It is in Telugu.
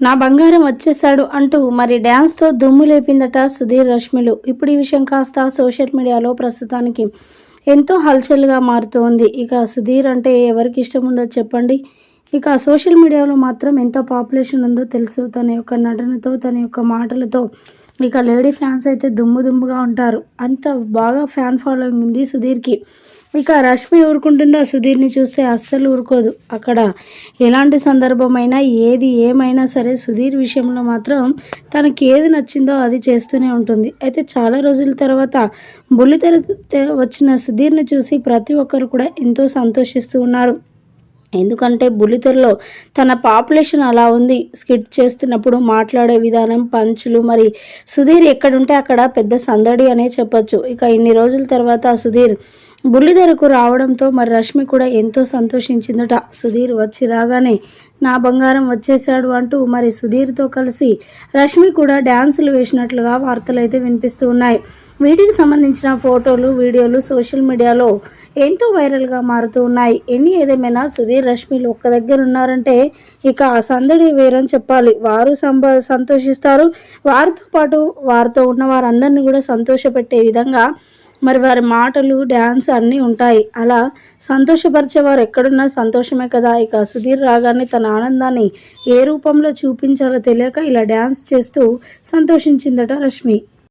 నా బంగారం వచ్చేసాడు అంటూ మరి డ్యాన్స్తో దుమ్ము లేపిందట సుధీర్ రష్మిలు. ఇప్పుడు ఈ విషయం కాస్త సోషల్ మీడియాలో ప్రస్తుతానికి ఎంతో హల్చల్గా మారుతోంది. ఇక సుధీర్ అంటే ఎవరికి ఇష్టం ఉండదు చెప్పండి. ఇక సోషల్ మీడియాలో మాత్రం ఎంత పాపులేషన్ ఉందో తెలుసు. తన యొక్క నటనతో తన యొక్క మాటలతో ఇక లేడీ ఫ్యాన్స్ అయితే దుమ్ము దుమ్ముగా ఉంటారు. అంత బాగా ఫ్యాన్ ఫాలోయింగ్ ఉంది సుధీర్కి. ఇక రష్మి ఊరుకుంటుందో? సుధీర్ని చూస్తే అస్సలు ఊరుకోదు. అక్కడ ఎలాంటి సందర్భమైనా ఏది ఏమైనా సరే సుధీర్ విషయంలో మాత్రం తనకి ఏది నచ్చిందో అది చేస్తూనే ఉంటుంది. అయితే చాలా రోజుల తర్వాత బుల్లితెర తె- వచ్చిన సుధీర్ని చూసి ప్రతి ఒక్కరు కూడా ఎంతో సంతోషిస్తూ ఉన్నారు. ఎందుకంటే బుల్లితెరలో తన పాపులేషన్ అలా ఉంది. స్కిట్ చేస్తున్నప్పుడు మాట్లాడే విధానం పంచులు మరి సుధీర్ ఎక్కడుంటే అక్కడ పెద్ద సందడి అనే చెప్పొచ్చు. ఇక ఇన్ని రోజుల తర్వాత సుధీర్ బుల్లితెరకు రావడంతో మరి రష్మి కూడా ఎంతో సంతోషించిందట. సుధీర్ వచ్చి రాగానే నా బంగారం వచ్చేసాడు అంటూ మరి సుధీర్తో కలిసి రష్మి కూడా డ్యాన్సులు వేసినట్లుగా వార్తలు అయితే వినిపిస్తూ ఉన్నాయి. వీటికి సంబంధించిన ఫోటోలు వీడియోలు సోషల్ మీడియాలో ఎంతో వైరల్గా మారుతూ ఉన్నాయి. ఎన్ని ఏదేమైనా సుధీర్ రష్మిలు ఒక్క దగ్గర ఉన్నారంటే ఇక ఆ సందడి వేరని చెప్పాలి. వారు సంబ సంతోషిస్తారు. వారితో పాటు వారితో ఉన్న వారందరినీ కూడా సంతోషపెట్టే విధంగా మరి వారి మాటలు డ్యాన్స్ అన్నీ ఉంటాయి. అలా సంతోషపరిచే వారు ఎక్కడున్నా సంతోషమే కదా. ఇక సుధీర్ రాగానే తన ఆనందాన్ని ఏ రూపంలో చూపించాలో తెలియక ఇలా డ్యాన్స్ చేస్తూ సంతోషించిందట రష్మి.